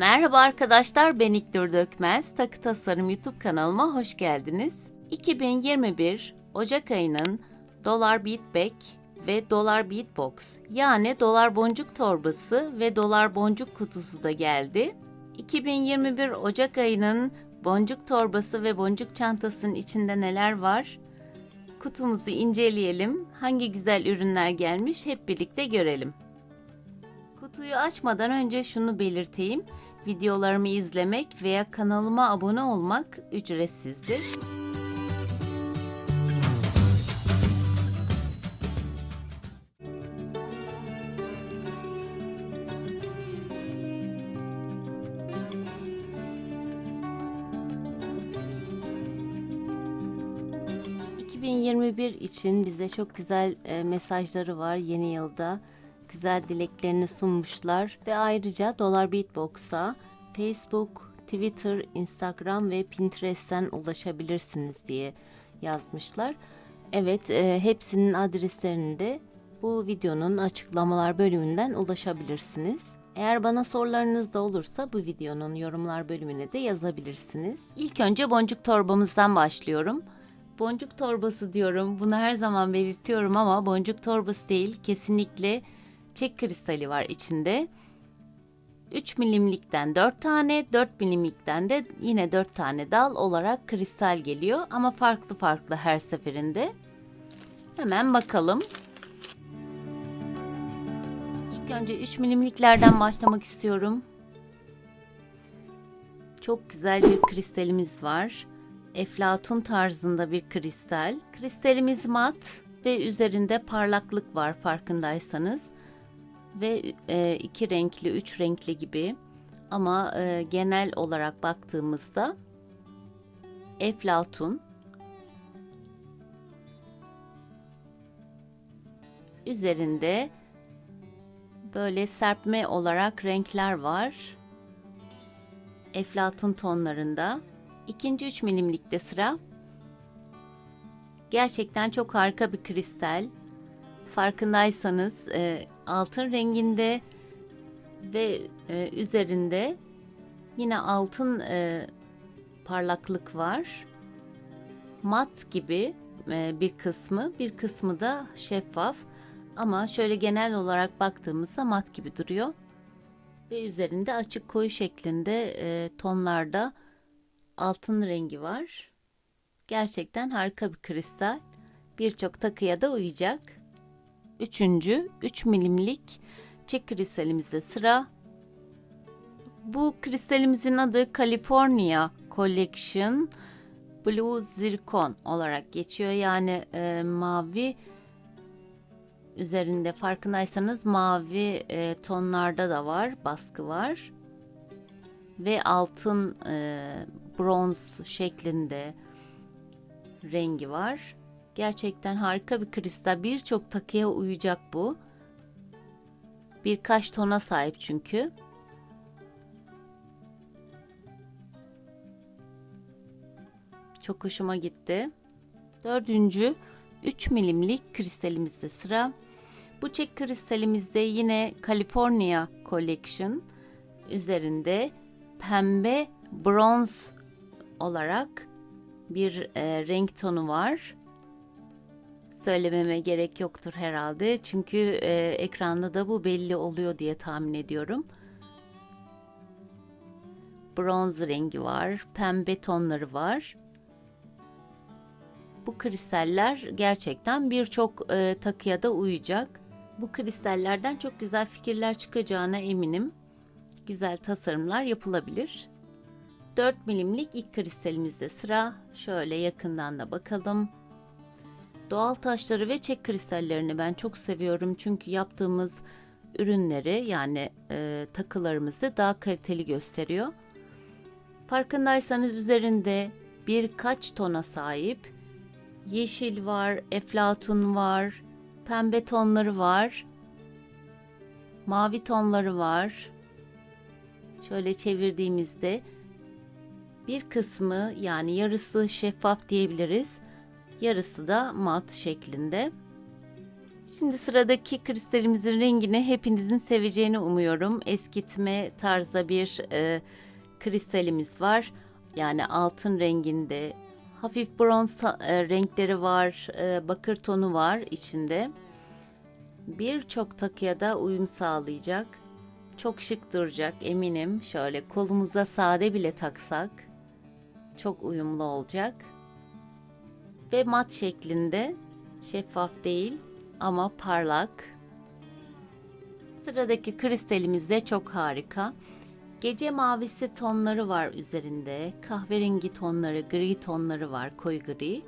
Merhaba arkadaşlar ben İknur Dökmez. Takı Tasarım YouTube kanalıma hoş geldiniz. 2021 Ocak ayının Dolar Beatback ve Dolar Beatbox yani dolar boncuk torbası ve dolar boncuk kutusu da geldi. 2021 Ocak ayının boncuk torbası ve boncuk çantasının içinde neler var? Kutumuzu inceleyelim. Hangi güzel ürünler gelmiş hep birlikte görelim. Kutuyu açmadan önce şunu belirteyim. Videolarımı izlemek veya kanalıma abone olmak ücretsizdir. ...2021 için bize çok güzel e, mesajları var yeni yılda güzel dileklerini sunmuşlar ve ayrıca Dolar Beatbox'a Facebook, Twitter, Instagram ve Pinterest'ten ulaşabilirsiniz diye yazmışlar. Evet, e, hepsinin adreslerini de bu videonun açıklamalar bölümünden ulaşabilirsiniz. Eğer bana sorularınız da olursa bu videonun yorumlar bölümüne de yazabilirsiniz. İlk önce boncuk torbamızdan başlıyorum. Boncuk torbası diyorum. Bunu her zaman belirtiyorum ama boncuk torbası değil. Kesinlikle çek kristali var içinde. 3 milimlikten 4 tane, 4 milimlikten de yine 4 tane dal olarak kristal geliyor ama farklı farklı her seferinde. Hemen bakalım. İlk önce 3 milimliklerden başlamak istiyorum. Çok güzel bir kristalimiz var. Eflatun tarzında bir kristal. Kristalimiz mat ve üzerinde parlaklık var farkındaysanız ve e, iki renkli, üç renkli gibi ama e, genel olarak baktığımızda eflatun üzerinde böyle serpme olarak renkler var. Eflatun tonlarında. İkinci 3 milimlikte sıra. Gerçekten çok harika bir kristal. Farkındaysanız e, altın renginde ve e, üzerinde yine altın e, parlaklık var. Mat gibi e, bir kısmı, bir kısmı da şeffaf. Ama şöyle genel olarak baktığımızda mat gibi duruyor. Ve üzerinde açık koyu şeklinde e, tonlarda altın rengi var. Gerçekten harika bir kristal. Birçok takıya da uyacak. Üçüncü 3 milimlik çek kristalimizde sıra. Bu kristalimizin adı California Collection Blue Zircon olarak geçiyor. Yani e, mavi üzerinde farkındaysanız mavi e, tonlarda da var, baskı var. Ve altın e, bronz şeklinde rengi var. Gerçekten harika bir kristal. Birçok takıya uyacak bu. Birkaç tona sahip çünkü. Çok hoşuma gitti. Dördüncü 3 milimlik kristalimizde sıra. Bu çek kristalimizde yine California Collection üzerinde pembe bronz olarak bir e, renk tonu var söylememe gerek yoktur herhalde. Çünkü e, ekranda da bu belli oluyor diye tahmin ediyorum. Bronz rengi var, pembe tonları var. Bu kristaller gerçekten birçok e, takıya da uyacak. Bu kristallerden çok güzel fikirler çıkacağına eminim. Güzel tasarımlar yapılabilir. 4 milimlik ilk kristalimizde sıra. Şöyle yakından da bakalım. Doğal taşları ve çek kristallerini ben çok seviyorum çünkü yaptığımız ürünleri yani e, takılarımızı daha kaliteli gösteriyor. Farkındaysanız üzerinde birkaç tona sahip yeşil var, eflatun var, pembe tonları var, mavi tonları var. Şöyle çevirdiğimizde bir kısmı yani yarısı şeffaf diyebiliriz yarısı da mat şeklinde. Şimdi sıradaki kristalimizin rengini hepinizin seveceğini umuyorum. Eskitme tarzda bir e, kristalimiz var. Yani altın renginde. Hafif bronz e, renkleri var. E, bakır tonu var içinde. Birçok takıya da uyum sağlayacak. Çok şık duracak eminim. Şöyle kolumuza sade bile taksak çok uyumlu olacak. Ve mat şeklinde şeffaf değil ama parlak. Sıradaki kristalimiz de çok harika. Gece mavisi tonları var üzerinde. Kahverengi tonları, gri tonları var, koyu gri.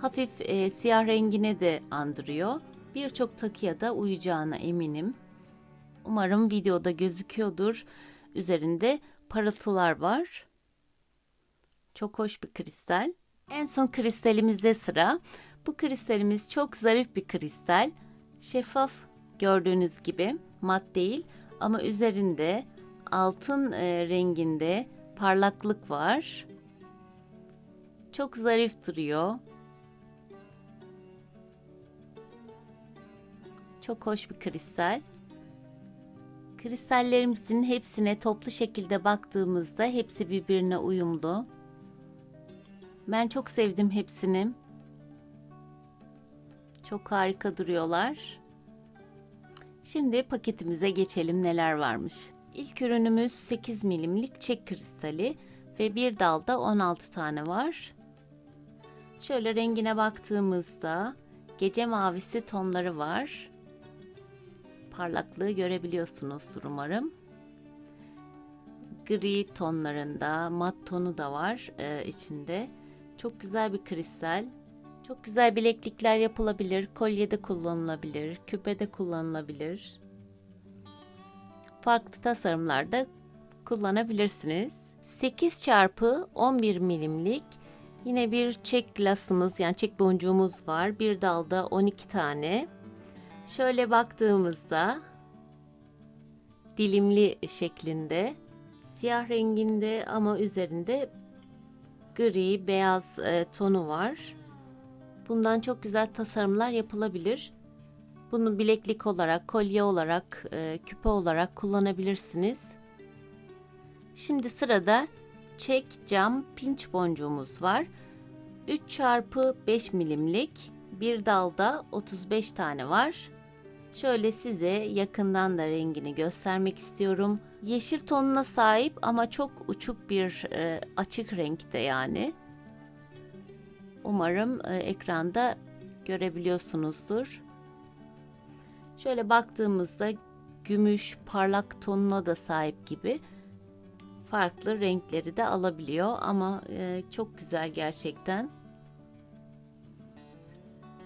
Hafif e, siyah rengine de andırıyor. Birçok takıya da uyacağına eminim. Umarım videoda gözüküyordur. Üzerinde parıltılar var. Çok hoş bir kristal. En son kristalimizde sıra. Bu kristalimiz çok zarif bir kristal. Şeffaf gördüğünüz gibi mat değil ama üzerinde altın e, renginde parlaklık var. Çok zarif duruyor. Çok hoş bir kristal. Kristallerimizin hepsine toplu şekilde baktığımızda hepsi birbirine uyumlu. Ben çok sevdim hepsini. Çok harika duruyorlar. Şimdi paketimize geçelim neler varmış. İlk ürünümüz 8 milimlik çek kristali ve bir dalda 16 tane var. Şöyle rengine baktığımızda gece mavisi tonları var. Parlaklığı görebiliyorsunuzdur umarım. Gri tonlarında mat tonu da var e, içinde. Çok güzel bir kristal. Çok güzel bileklikler yapılabilir, kolyede kullanılabilir, küpede kullanılabilir. Farklı tasarımlarda kullanabilirsiniz. 8 çarpı 11 milimlik yine bir çek glasımız yani çek boncuğumuz var. Bir dalda 12 tane. Şöyle baktığımızda dilimli şeklinde siyah renginde ama üzerinde gri beyaz e, tonu var. Bundan çok güzel tasarımlar yapılabilir. Bunu bileklik olarak, kolye olarak, e, küpe olarak kullanabilirsiniz. Şimdi sırada çek cam pinç boncuğumuz var. 3 çarpı 5 milimlik bir dalda 35 tane var. Şöyle size yakından da rengini göstermek istiyorum. Yeşil tonuna sahip ama çok uçuk bir e, açık renkte yani. Umarım e, ekranda görebiliyorsunuzdur. Şöyle baktığımızda gümüş parlak tonuna da sahip gibi farklı renkleri de alabiliyor ama e, çok güzel gerçekten.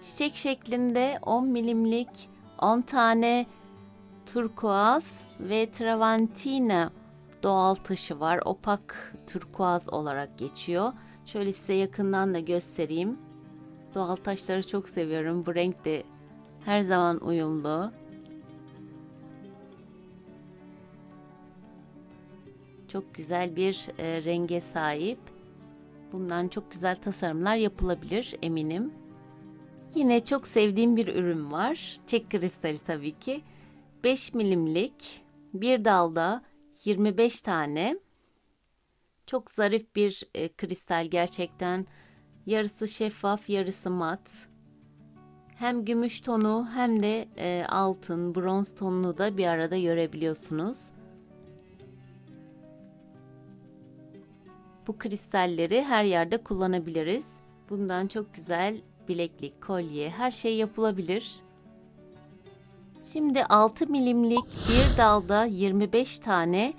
Çiçek şeklinde 10 milimlik 10 tane turkuaz ve traventina doğal taşı var. Opak turkuaz olarak geçiyor. Şöyle size yakından da göstereyim. Doğal taşları çok seviyorum. Bu renk de her zaman uyumlu. Çok güzel bir e, renge sahip. Bundan çok güzel tasarımlar yapılabilir eminim. Yine çok sevdiğim bir ürün var. Çek kristali tabii ki. 5 milimlik bir dalda 25 tane. Çok zarif bir e, kristal gerçekten. Yarısı şeffaf, yarısı mat. Hem gümüş tonu hem de e, altın, bronz tonunu da bir arada görebiliyorsunuz. Bu kristalleri her yerde kullanabiliriz. Bundan çok güzel bileklik, kolye, her şey yapılabilir. Şimdi 6 milimlik bir dalda 25 tane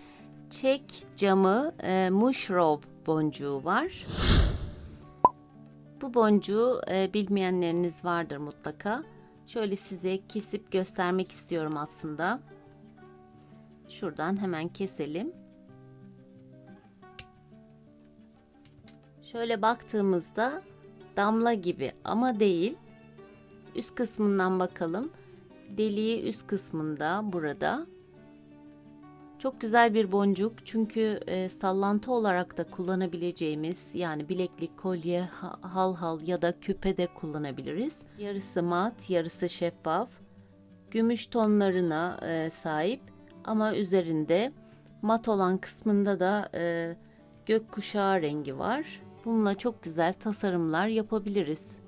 çek camı e, mushrove boncuğu var. Bu boncuğu e, bilmeyenleriniz vardır mutlaka. Şöyle size kesip göstermek istiyorum aslında. Şuradan hemen keselim. Şöyle baktığımızda damla gibi ama değil. Üst kısmından bakalım. Deliği üst kısmında burada. Çok güzel bir boncuk çünkü e, sallantı olarak da kullanabileceğimiz yani bileklik, kolye, ha- hal hal ya da küpe de kullanabiliriz. Yarısı mat, yarısı şeffaf. Gümüş tonlarına e, sahip ama üzerinde mat olan kısmında da e, gökkuşağı rengi var. Bununla çok güzel tasarımlar yapabiliriz.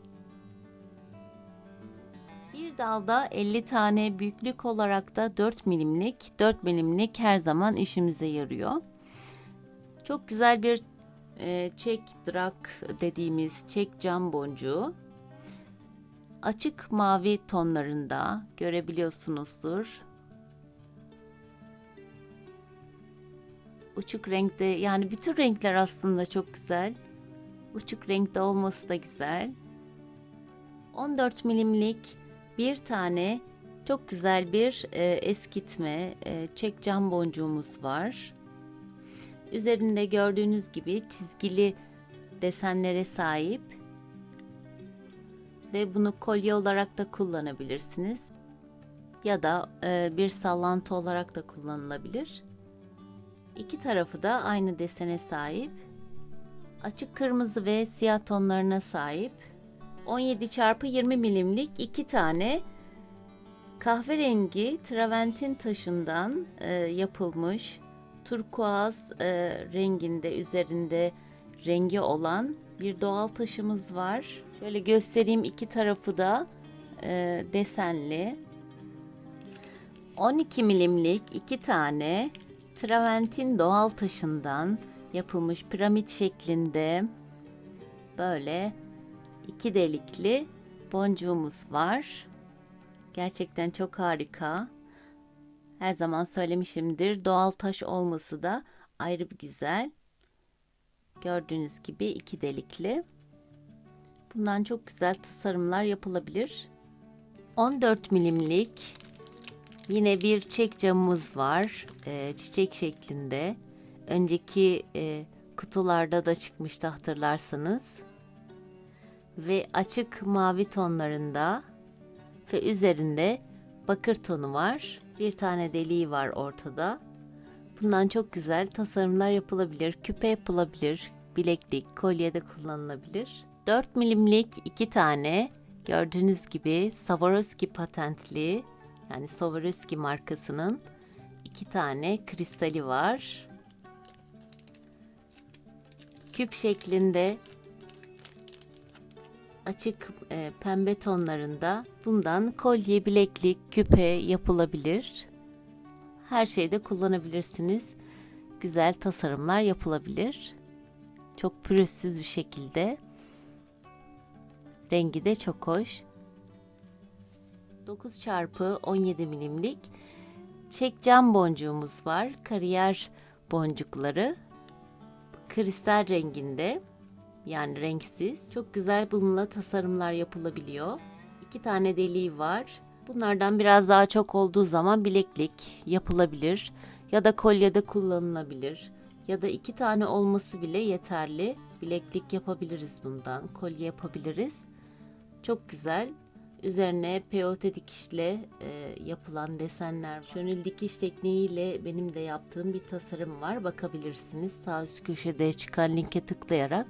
Bir dalda 50 tane büyüklük olarak da 4 milimlik. 4 milimlik her zaman işimize yarıyor. Çok güzel bir e, çek drak dediğimiz çek cam boncuğu. Açık mavi tonlarında görebiliyorsunuzdur. Uçuk renkte yani bütün renkler aslında çok güzel. Uçuk renkte olması da güzel. 14 milimlik bir tane çok güzel bir e, eskitme e, çek cam boncuğumuz var. Üzerinde gördüğünüz gibi çizgili desenlere sahip ve bunu kolye olarak da kullanabilirsiniz ya da e, bir sallantı olarak da kullanılabilir. İki tarafı da aynı desene sahip. Açık kırmızı ve siyah tonlarına sahip. 17 çarpı 20 milimlik iki tane kahverengi traventin taşından e, yapılmış turkuaz e, renginde üzerinde rengi olan bir doğal taşımız var. Şöyle göstereyim iki tarafı da e, desenli. 12 milimlik iki tane traventin doğal taşından yapılmış piramit şeklinde böyle iki delikli boncuğumuz var. Gerçekten çok harika. Her zaman söylemişimdir. Doğal taş olması da ayrı bir güzel. Gördüğünüz gibi iki delikli. Bundan çok güzel tasarımlar yapılabilir. 14 milimlik yine bir çek camımız var. Ee, çiçek şeklinde. Önceki e, kutularda da çıkmıştı hatırlarsanız ve açık mavi tonlarında ve üzerinde bakır tonu var. Bir tane deliği var ortada. Bundan çok güzel tasarımlar yapılabilir. Küpe yapılabilir. Bileklik, kolye de kullanılabilir. 4 milimlik iki tane gördüğünüz gibi Swarovski patentli yani Swarovski markasının iki tane kristali var. Küp şeklinde açık e, pembe tonlarında bundan kolye, bileklik, küpe yapılabilir. Her şeyde kullanabilirsiniz. Güzel tasarımlar yapılabilir. Çok pürüzsüz bir şekilde. Rengi de çok hoş. 9 çarpı 17 milimlik çek cam boncuğumuz var. Kariyer boncukları. Kristal renginde yani renksiz. Çok güzel bununla tasarımlar yapılabiliyor. İki tane deliği var. Bunlardan biraz daha çok olduğu zaman bileklik yapılabilir ya da kolyede kullanılabilir ya da iki tane olması bile yeterli. Bileklik yapabiliriz bundan, kolye yapabiliriz. Çok güzel. Üzerine peyote dikişle e, yapılan desenler. Şönül dikiş tekniğiyle benim de yaptığım bir tasarım var. Bakabilirsiniz. Sağ üst köşede çıkan linke tıklayarak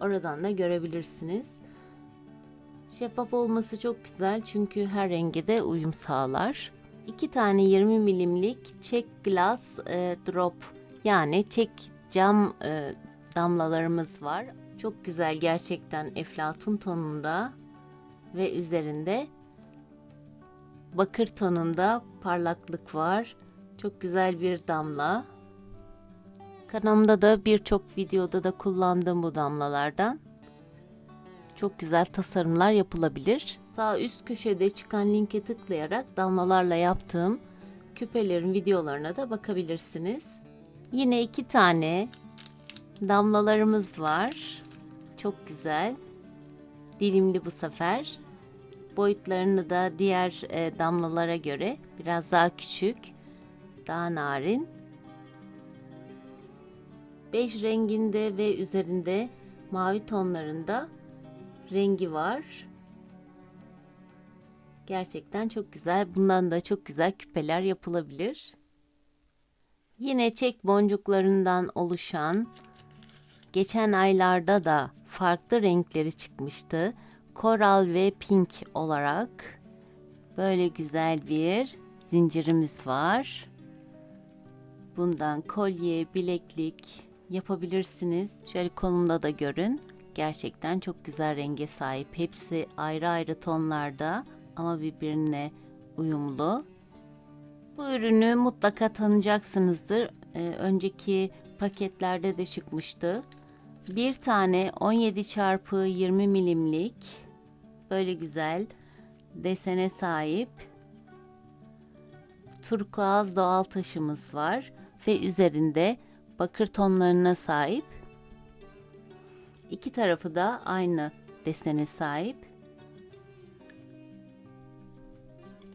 Oradan da görebilirsiniz. Şeffaf olması çok güzel çünkü her renge de uyum sağlar. İki tane 20 milimlik check glass e, drop yani çek cam e, damlalarımız var. Çok güzel gerçekten eflatun tonunda ve üzerinde bakır tonunda parlaklık var. Çok güzel bir damla. Kanalımda da birçok videoda da kullandığım bu damlalardan. Çok güzel tasarımlar yapılabilir. Sağ üst köşede çıkan linke tıklayarak damlalarla yaptığım küpelerin videolarına da bakabilirsiniz. Yine iki tane damlalarımız var. Çok güzel. Dilimli bu sefer. Boyutlarını da diğer e, damlalara göre biraz daha küçük, daha narin Bej renginde ve üzerinde mavi tonlarında rengi var. Gerçekten çok güzel. Bundan da çok güzel küpeler yapılabilir. Yine çek boncuklarından oluşan geçen aylarda da farklı renkleri çıkmıştı. Koral ve pink olarak böyle güzel bir zincirimiz var. Bundan kolye, bileklik yapabilirsiniz. Şöyle kolumda da görün. Gerçekten çok güzel renge sahip. Hepsi ayrı ayrı tonlarda ama birbirine uyumlu. Bu ürünü mutlaka tanıyacaksınızdır. Ee, önceki paketlerde de çıkmıştı. Bir tane 17 çarpı 20 milimlik böyle güzel desene sahip turkuaz doğal taşımız var ve üzerinde bakır tonlarına sahip. İki tarafı da aynı desene sahip.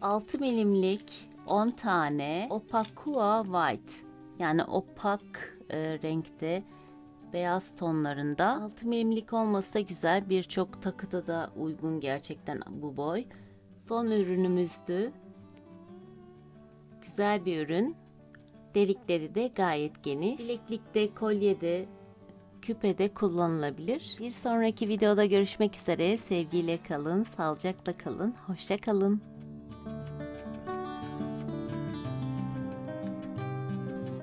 6 milimlik 10 tane Opakua White yani opak e, renkte beyaz tonlarında 6 milimlik olması da güzel birçok takıda da uygun gerçekten bu boy. Son ürünümüzdü. Güzel bir ürün. Delikleri de gayet geniş. Bileklikte, kolyede, küpede kullanılabilir. Bir sonraki videoda görüşmek üzere. Sevgiyle kalın, sağlıcakla kalın, hoşça kalın.